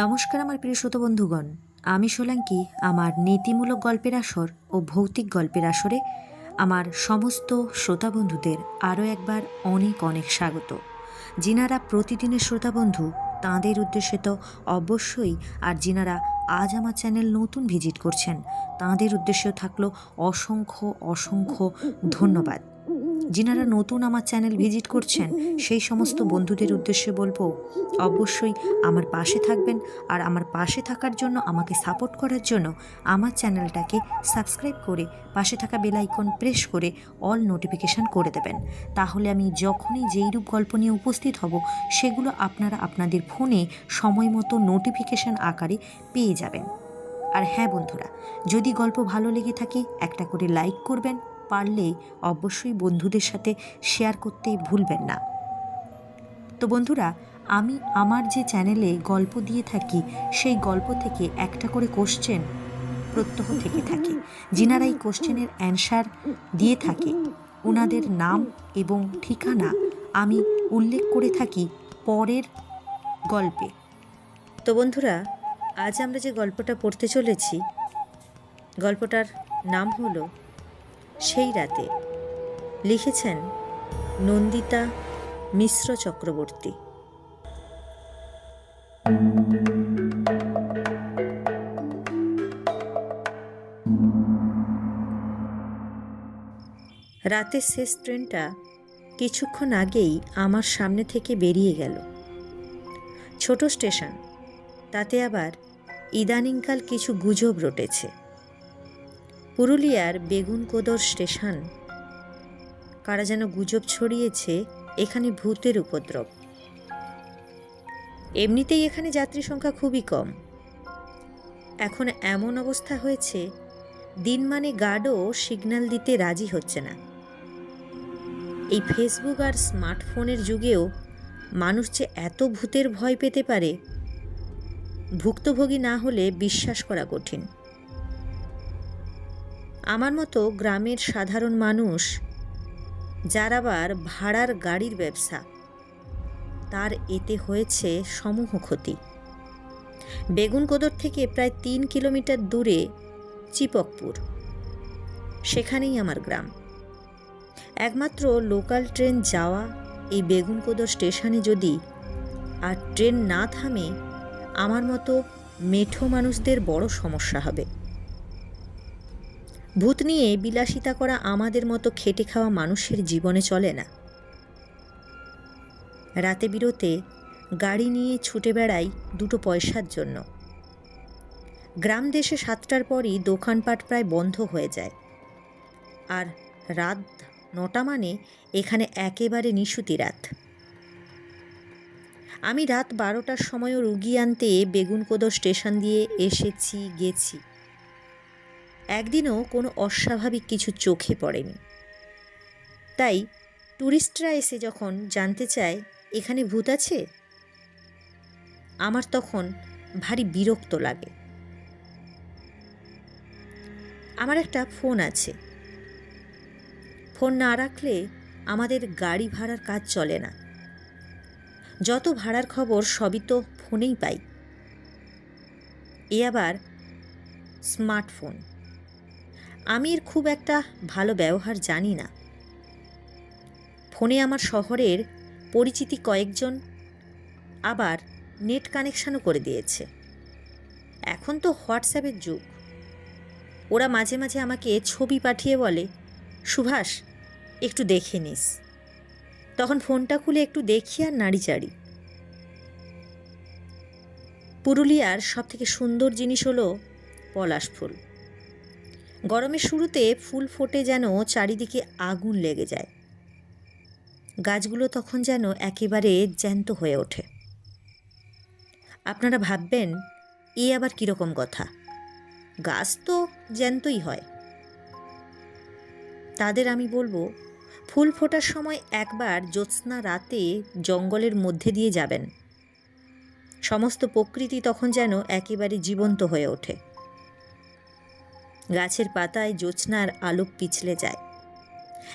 নমস্কার আমার প্রিয় শ্রোত বন্ধুগণ। আমি সোলাঙ্কি, আমার নীতিমূলক গল্পের আসর ও ভৌতিক গল্পের আসরে আমার সমস্ত শ্রোতা বন্ধুদের আরও একবার অনেক অনেক স্বাগত। যিনারা প্রতিদিনের শ্রোতা বন্ধু, তাঁদের উদ্দেশ্যে তো অবশ্যই, আর যিনারা আজ আমার চ্যানেল নতুন ভিজিট করছেন, তাঁদের উদ্দেশ্যেও থাকল অসংখ্য অসংখ্য ধন্যবাদ। যিনারা নতুন আমার চ্যানেল ভিজিট করছেন, সেই সমস্ত বন্ধুদের উদ্দেশ্যে বলব, অবশ্যই আমার পাশে থাকবেন আর আমার পাশে থাকার জন্য, আমাকে সাপোর্ট করার জন্য আমার চ্যানেলটাকে সাবস্ক্রাইব করে পাশে থাকা বেল আইকন প্রেস করে অল নোটিফিকেশান করে দেবেন। তাহলে আমি যখনই যেই রূপ গল্প নিয়ে উপস্থিত হব, সেগুলো আপনারা আপনাদের ফোনে সময় মতো নোটিফিকেশান আকারে পেয়ে যাবেন। আর হ্যাঁ বন্ধুরা, যদি গল্প ভালো লেগে থাকে, একটা করে লাইক করবেন পারলে অবশ্যই বন্ধুদের সাথে শেয়ার করতে ভুলবেন না। তো বন্ধুরা, আমি আমার যে চ্যানেলে গল্প দিয়ে থাকি, সেই গল্প থেকে একটা করে কোশ্চেন প্রত্যহ থেকে থাকে। যিনারা এই কোশ্চেনের অ্যান্সার দিয়ে থাকে ওনাদের নাম এবং ঠিকানা আমি উল্লেখ করে থাকি পরের গল্পে। তো বন্ধুরা, আজ আমরা যে গল্পটা পড়তে চলেছি, গল্পটার নাম হলো সেই রাতে লিখেছেন নন্দিতা মিশ্র চক্রবর্তী। রাতের শেষ ট্রেনটা কিছুক্ষণ আগেই আমার সামনে থেকে বেরিয়ে গেল। ছোট স্টেশন, তাতে আবার ইদানিংকাল কিছু গুজব রটেছে। পুরুলিয়ার বেগুনকোদর স্টেশন। কারা যেন গুজব ছড়িয়েছে এখানে ভূতের উপদ্রব। এমনিতেই এখানে যাত্রী সংখ্যা খুবই কম। এখন এমন অবস্থা হয়েছে, দিন মানে গার্ডও সিগন্যাল দিতে রাজি হচ্ছে না। এই ফেসবুক আর স্মার্টফোনের যুগেও মানুষ যে এত ভূতের ভয় পেতে পারে, ভুক্তভোগী না হলে বিশ্বাস করা কঠিন। আমার মতো গ্রামের সাধারণ মানুষ, যার আবার ভাড়ার গাড়ির ব্যবসা, তার এতে হয়েছে সমূহ ক্ষতি। বেগুনকোদর থেকে প্রায় তিন কিলোমিটার দূরে চিপকপুর। সেখানেই আমার গ্রাম। একমাত্র লোকাল ট্রেন যাওয়া এই বেগুনকোদর স্টেশনে যদি আর ট্রেন না থামে, আমার মতো মেঠো মানুষদের বড় সমস্যা হবে। ভূত নিয়ে বিলাসিতা করা আমাদের মতো খেটে খাওয়া মানুষের জীবনে চলে না। রাতে বিরতে গাড়ি নিয়ে ছুটে বেড়াই দুটো পয়সার জন্য। গ্রাম দেশে সাতটার পরই দোকানপাট প্রায় বন্ধ হয়ে যায়। আর রাত নটা মানে এখানে একেবারে নিশুতি রাত। আমি রাত বারোটার সময়ও রুগী আনতে বেগুনকোদর স্টেশন দিয়ে এসেছি, গেছি। একদিনও কোনো অস্বাভাবিক কিছু চোখে পড়েনি। তাই ট্যুরিস্টরা এসে যখন জানতে চায়, এখানে ভূত আছে? আমার তখন ভারী বিরক্ত লাগে। আমার একটা ফোন আছে। ফোন না রাখলে আমাদের গাড়ি ভাড়ার কাজ চলে না। যত ভাড়ার খবর সবই তো ফোনেই পাই। এ আবার স্মার্টফোন। আমি এর খুব একটা ভালো ব্যবহার জানি না। ফোনে আমার শহরের পরিচিতি কয়েকজন আবার নেট কানেকশানও করে দিয়েছে। এখন তো হোয়াটসঅ্যাপের যুগ। ওরা মাঝে মাঝে আমাকে ছবি পাঠিয়ে বলে, সুভাষ, একটু দেখে নিস। তখন ফোনটা খুলে একটু দেখি আর নাড়ি চাড়ি। পুরুলিয়ার সবথেকে সুন্দর জিনিস হলো পলাশ ফুল। গরমের শুরুতে ফুল ফোটে যেন চারিদিকে আগুন লেগে যায়। গাছগুলো তখন যেন একেবারে জ্যান্ত হয়ে ওঠে। আপনারা ভাববেন, এ আবার কীরকম কথা? গাছ তো জ্যান্তই হয়। তাদের আমি বলব, ফুল ফোটার সময় একবার জ্যোৎস্না রাতে জঙ্গলের মধ্যে দিয়ে যাবেন। সমস্ত প্রকৃতি তখন যেন একেবারে জীবন্ত হয়ে ওঠে। গাছের পাতায় জ্যোৎস্নার আলোক পিছলে যায়।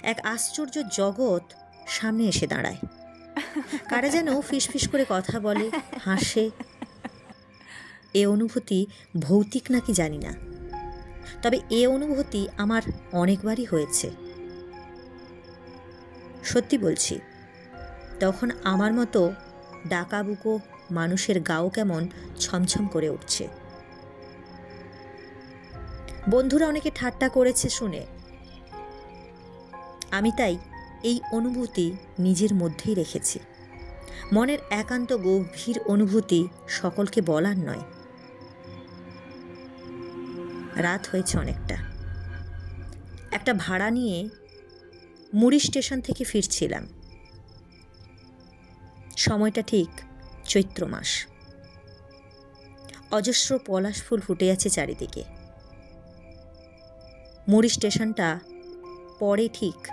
এক আশ্চর্য জগৎ সামনে এসে দাঁড়ায়। কারা যেন ফিসফিস করে কথা বলে, হাসে। এ অনুভূতি ভৌতিক নাকি জানি না। তবে এ অনুভূতি আমার অনেকবারই হয়েছে। সত্যি বলছি, তখন আমার মতো ডাকাবুকো মানুষের গাও কেমন ছমছম করে উঠছে। বন্ধুরা অনেকে ঠাট্টা করেছে শুনে। আমি তাই এই অনুভূতি নিজের মধ্যেই রেখেছি। মনের একান্ত গভীর অনুভূতি সকলকে বলার নয়। রাত হয়েছে অনেকটা। একটা ভাড়া নিয়ে মুড়ি স্টেশন থেকে ফিরছিলাম। সময়টা ঠিক চৈত্র মাস। অজস্র পলাশ ফুল ফুটে আছে চারিদিকে। মুড়ি স্টেশনটা পরে ঠিক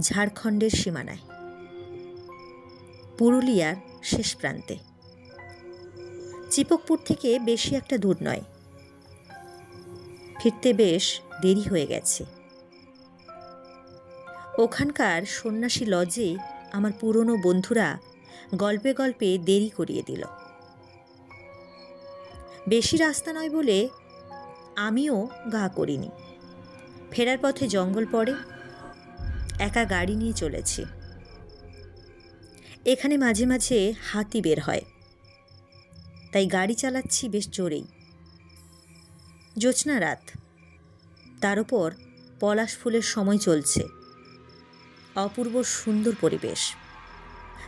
ঝাড়খণ্ডের সীমানায়। পুরুলিয়ার শেষ প্রান্তে। চিপকপুর থেকে বেশি একটা দূর নয়। ফিরতে বেশ দেরি হয়ে গেছে। ওখানকার সন্ন্যাসী লজে আমার পুরনো বন্ধুরা গল্পে গল্পে দেরি করিয়ে দিল। বেশি রাস্তা নয় বলে আমিও গা করিনি। ফেরার পথে জঙ্গল পড়ে, একা গাড়ি নিয়ে চলেছি। এখানে মাঝে মাঝে হাতি বের হয়। তাই গাড়ি চালাচ্ছি বেশ জোরেই। জ্যোৎস্না রাত। তার ওপর পলাশ ফুলের সময় চলছে। অপূর্ব সুন্দর পরিবেশ।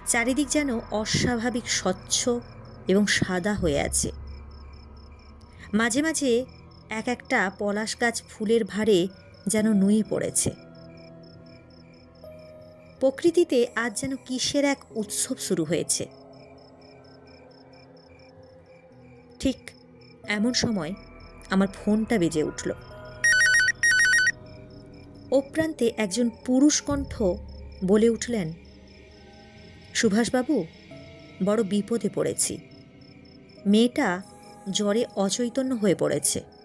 চারিদিক যেন অস্বাভাবিক স্বচ্ছ এবং সাদা হয়ে আছে। মাঝে মাঝে এক একটা পলাশ গাছ ফুলের ভারে যেন নুয়ে পড়েছে। প্রকৃতিতে আজ যেন কিসের এক উৎসব শুরু হয়েছে। ঠিক এমন সময় আমার ফোনটা বেজে উঠল। ও প্রান্তে একজন পুরুষ কণ্ঠ বলে উঠলেন, সুভাষবাবু, বড় বিপদে পড়েছি। মেয়েটা জ্বরে অচৈতন্য হয়ে পড়েছে।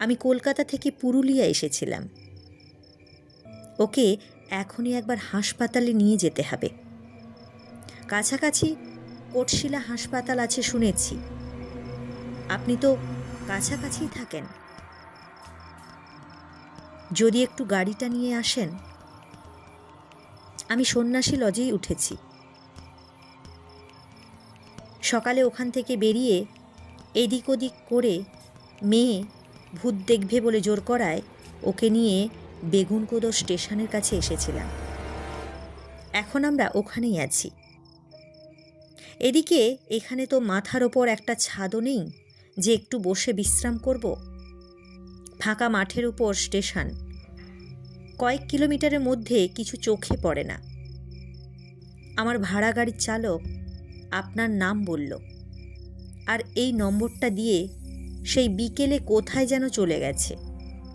আমি কলকাতা থেকে পুরুলিয়া এসেছিলাম। ওকে এখনই একবার হাসপাতালে নিয়ে যেতে হবে। কাছাকাছি কোটশিলা হাসপাতাল আছে শুনেছি। আপনি তো কাছাকাছিই থাকেন। যদি একটু গাড়িটা নিয়ে আসেন। আমি সন্ন্যাসী লজেই উঠেছি। সকালে ওখান থেকে বেরিয়ে এদিক ওদিক করে মেয়ে ভূত দেখবে বলে জোর করায় ওকে নিয়ে বেগুনকোদর স্টেশনের কাছে এসেছিলাম। এখন আমরা ওখানেই আছি। এদিকে এখানে তো মাথার ওপর একটা ছাদও নেই, যে একটু বসে বিশ্রাম করব। ফাঁকা মাঠের উপর স্টেশন। কয়েক কিলোমিটারের মধ্যে কিছু চোখে পড়ে না। আমার ভাড়া গাড়ির চালক আপনার নাম বলল। আর এই নম্বরটা দিয়ে সেই বিকেলে কোথায় যেন চলে গেছে।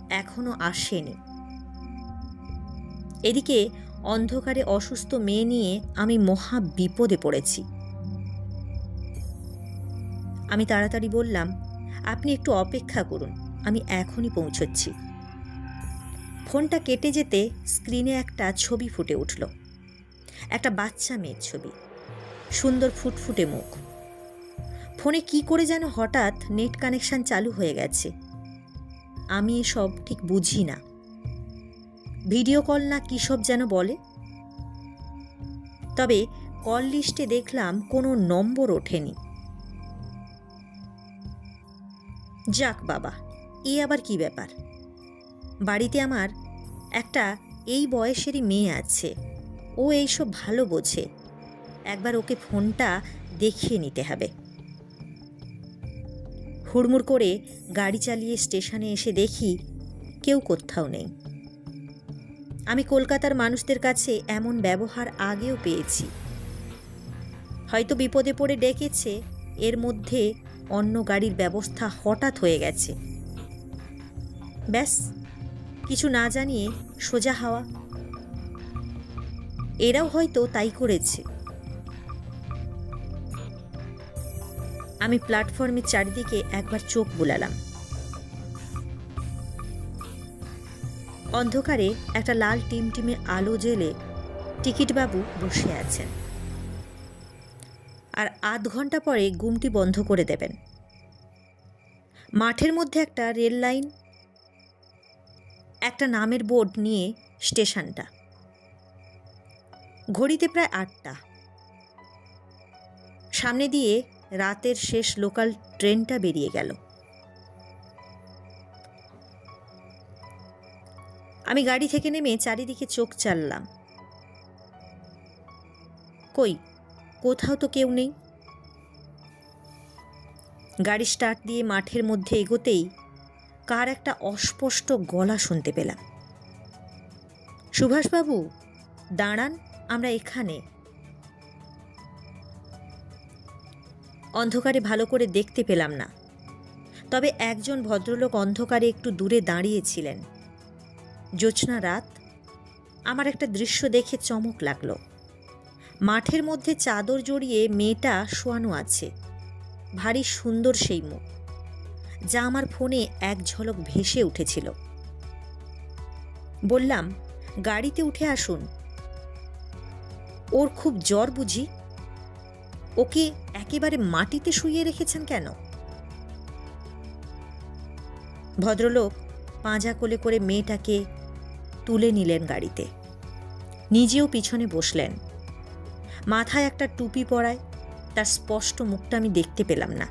এখনও আসেনি। এদিকে অন্ধকারে অসুস্থ মেয়ে নিয়ে আমি মহা বিপদে পড়েছি। আমি তাড়াতাড়ি বললাম, আপনি একটু অপেক্ষা করুন, আমি এখনই পৌঁছচ্ছি। ফোনটা কেটে যেতে স্ক্রিনে একটা ছবি ফুটে উঠল। একটা বাচ্চা মেয়ের ছবি। সুন্দর ফুটফুটে মুখ। ফোনে কি করে যেন হঠাৎ নেট কানেকশন চালু হয়ে গেছে। আমি এসব ঠিক বুঝি না। ভিডিও কল না কী সব যেন বলে? তবে কল লিস্টে দেখলাম কোনো নম্বর ওঠেনি। যাক বাবা, এ আবার কি ব্যাপার? বাড়িতে আমার একটা এই বয়সেরই মেয়ে আছে। ও এইসব ভালো বোঝে। একবার ওকে ফোনটা দেখিয়ে নিতে হবে। হুড়মুড় করে গাড়ি চালিয়ে স্টেশনে এসে দেখি কেউ কোথাও নেই। আমি কলকাতার মানুষদের কাছে এমন ব্যবহার আগেও পেয়েছি। হয়তো বিপদে পড়ে ডেকেছে, এর মধ্যে অন্য গাড়ির ব্যবস্থা হঠাৎ হয়ে গেছে। ব্যাস, কিছু না জানিয়ে সোজা হাওয়া। এরাও হয়তো তাই করেছে। আমি প্ল্যাটফর্মের চারিদিকে একবার চোখ বুলালাম। অন্ধকারে একটা লাল টিমটিমে আলো জেলে টিকিটবাবু বসে আছেন। আর আধ ঘণ্টা পরে গুমটি বন্ধ করে দেবেন। মাঠের মধ্যে একটা রেল লাইন, একটা নামের বোর্ড নিয়ে স্টেশনটা। ঘড়িতে প্রায় আটটা। সামনে দিয়ে রাতের শেষ লোকাল ট্রেনটা বেরিয়ে গেল। আমি গাড়ি থেকে নেমে চারিদিকে চোখ চাললাম। কই, কোথাও তো কেউ নেই। গাড়ি স্টার্ট দিয়ে মাঠের মধ্যে এগোতেই কার একটা অস্পষ্ট গলা শুনতে পেলাম। সুভাষবাবু, দাঁড়ান, আমরা এখানে। অন্ধকারে ভালো করে দেখতে পেলাম না। তবে একজন ভদ্রলোক অন্ধকারে একটু দূরে দাঁড়িয়েছিলেন। জ্যোৎস্না রাত, আমার একটা দৃশ্য দেখে চমক লাগল। মাঠের মধ্যে চাদর জড়িয়ে মেয়েটা শোয়ানো আছে। ভারী সুন্দর সেই মুখ, যা আমার ফোনে এক ঝলক ভেসে উঠেছিল। বললাম, গাড়িতে উঠে আসুন। ওর খুব জ্বর বুঝি? ওকে একেবারে মাটিতে শুইয়ে রেখেছেন কেন? ভদ্রলোক পাঁজা কোলে করে মেয়েটাকে তুলে নিলেন গাড়িতে। নিজেও পিছনে বসলেন। মাথায় একটা টুপি পরায় তার স্পষ্ট মুখটা আমি দেখতে পেলাম না।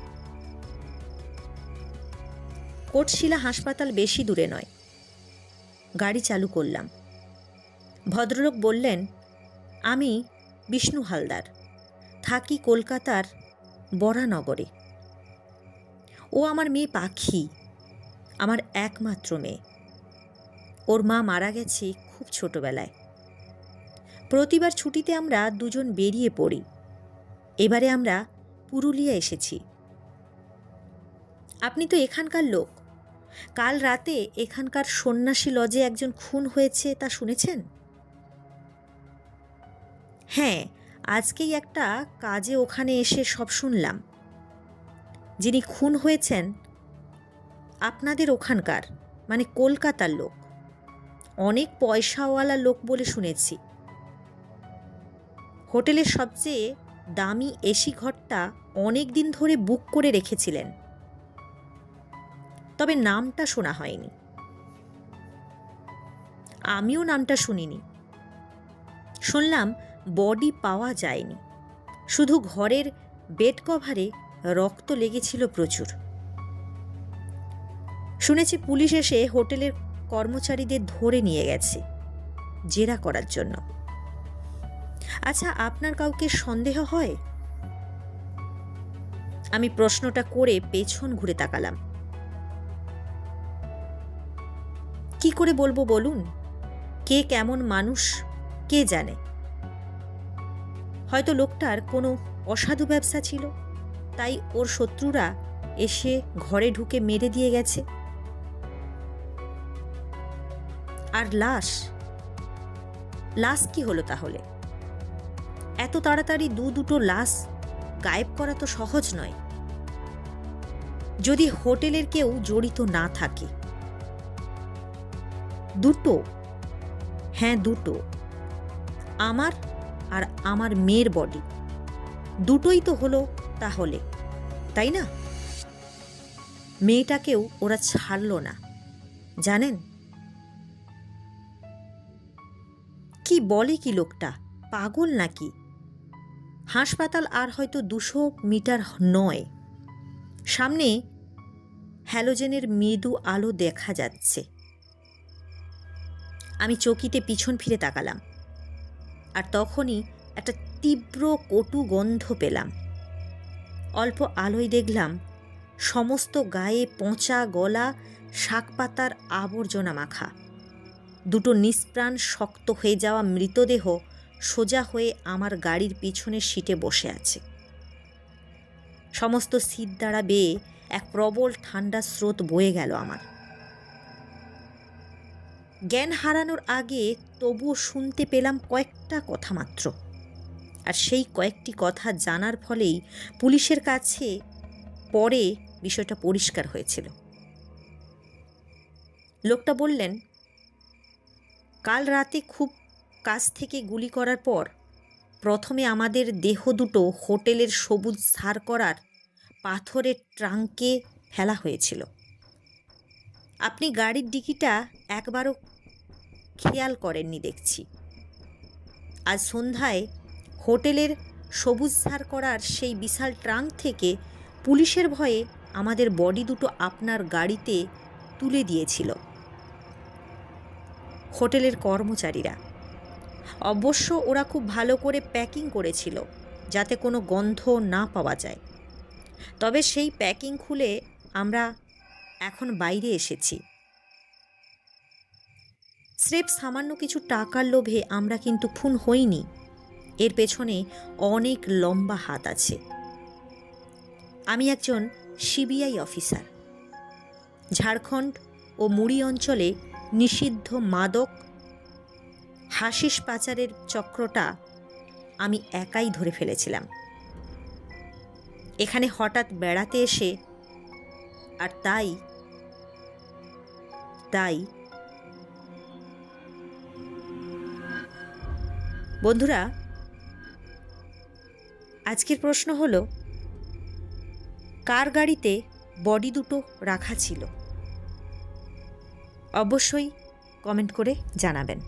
কোটশিলা হাসপাতাল বেশি দূরে নয়। গাড়ি চালু করলাম। ভদ্রলোক বললেন, আমি বিষ্ণু হালদার। থাকি কলকাতার বরানগরে। ও আমার মেয়ে পাখি, আমার একমাত্র মেয়ে। ওর মা মারা গেছে খুব ছোটবেলায়। প্রতিবার ছুটিতে আমরা দুজন বেরিয়ে পড়ি। এবারে আমরা পুরুলিয়া এসেছি। আপনি তো এখানকার লোক। কাল রাতে এখানকার সন্ন্যাসী লজে একজন খুন হয়েছে তা শুনেছেন? হ্যাঁ আজকেই একটা কাজে ওখানে এসে সব শুনলাম। যিনি খুন হয়েছেন, আপনাদের ওখানকার মানে কলকাতার লোক। অনেক পয়সাওয়ালা লোক বলে শুনেছি। হোটেলের সবচেয়ে দামি এসি ঘরটা অনেক দিন ধরে বুক করে রেখেছিলেন। তবে নামটা শোনা হয়নি। আমিও নামটা শুনিনি। শুনলাম বডি পাওয়া যায়নি। শুধু ঘরের বেড কভারে রক্ত লেগেছিল প্রচুর। শুনেছি পুলিশ এসে হোটেলের কর্মচারীদের ধরে নিয়ে গেছে, জেরা করার জন্য। আচ্ছা আপনার কাউকে সন্দেহ হয়? আমি প্রশ্নটা করে পেছন ঘুরে তাকালাম। কি করে বলব বলুন? কে কেমন মানুষ? কে জানে? হয়তো লোকটার কোনো অসাধু ব্যবসা ছিল। তাই ওর শত্রুরা এসে ঘরে ঢুকে মেরে দিয়ে গেছে। আর লাশ? লাশ কি হলো তাহলে? এত তাড়াতাড়ি দু দুটো লাশ গায়েব করা তো সহজ নয়। যদি হোটেলের কেউ জড়িত না থাকে। দুটো? হ্যাঁ দুটো। আমার আর আমার মেয়ের বডি দুটোই তো হলো তাহলে, তাই না? মেয়েটাকেও ওরা ছাড়ল না, জানেন? কি বলে কি লোকটা? পাগল নাকি? হাসপাতাল আর হয়তো দুশো মিটার নয়। সামনে হ্যালোজেনের মৃদু আলো দেখা যাচ্ছে। আমি চকিতে পিছন ফিরে তাকালাম। আর তখনই একটা তীব্র কটু গন্ধ পেলাম। অল্প আলোয় দেখলাম, সমস্ত গায়ে পচা গলা, শাকপাতার আবর্জনা মাখা। দুটো নিষ্প্রাণ শক্ত হয়ে যাওয়া মৃতদেহ সোজা হয়ে আমার গাড়ির পিছনের সিটে বসে আছে। সমস্ত সিট দ্বারা বেয়ে এক প্রবল ঠান্ডা স্রোত বয়ে গেল আমার। জ্ঞান হারানোর আগে তবুও শুনতে পেলাম কয়েকটা কথা মাত্র। আর সেই কয়েকটি কথা জানার ফলেই পুলিশের কাছে পরে বিষয়টা পরিষ্কার হয়েছিল। লোকটা বললেন, কাল রাতে খুব কাছ থেকে গুলি করার পর প্রথমে আমাদের দেহ দুটো হোটেলের সবুজ সার করার পাথরের ট্রাঙ্কে ফেলা হয়েছিল। আপনি গাড়ির ডিকিটা একবারও খেয়াল করেননি দেখছি। আজ সন্ধ্যায় হোটেলের সবুজ সার করার সেই বিশাল ট্রাঙ্ক থেকে পুলিশের ভয়ে আমাদের বডি দুটো আপনার গাড়িতে তুলে দিয়েছিল। হোটেলের কর্মচারীরা। অবশ্য ওরা খুব ভালো করে প্যাকিং করেছিল, যাতে কোনো গন্ধ না পাওয়া যায়। তবে সেই প্যাকিং খুলে আমরা এখন বাইরে এসেছি। স্রেফ সামান্য কিছু টাকার লোভে আমরা কিন্তু খুন হইনি। এর পেছনে অনেক লম্বা হাত আছে। আমি একজন সিবিআই অফিসার। ঝাড়খণ্ড ও মুড়ি অঞ্চলে নিষিদ্ধ মাদক হাসিস পাচারের চক্রটা আমি একাই ধরে ফেলেছিলাম। এখানে হঠাৎ বেড়াতে এসে আর তাই তাই বন্ধুরা আজকের প্রশ্ন হল কার গাড়িতে বডি দুটো রাখা ছিল? অবশ্যই কমেন্ট করে জানাবেন।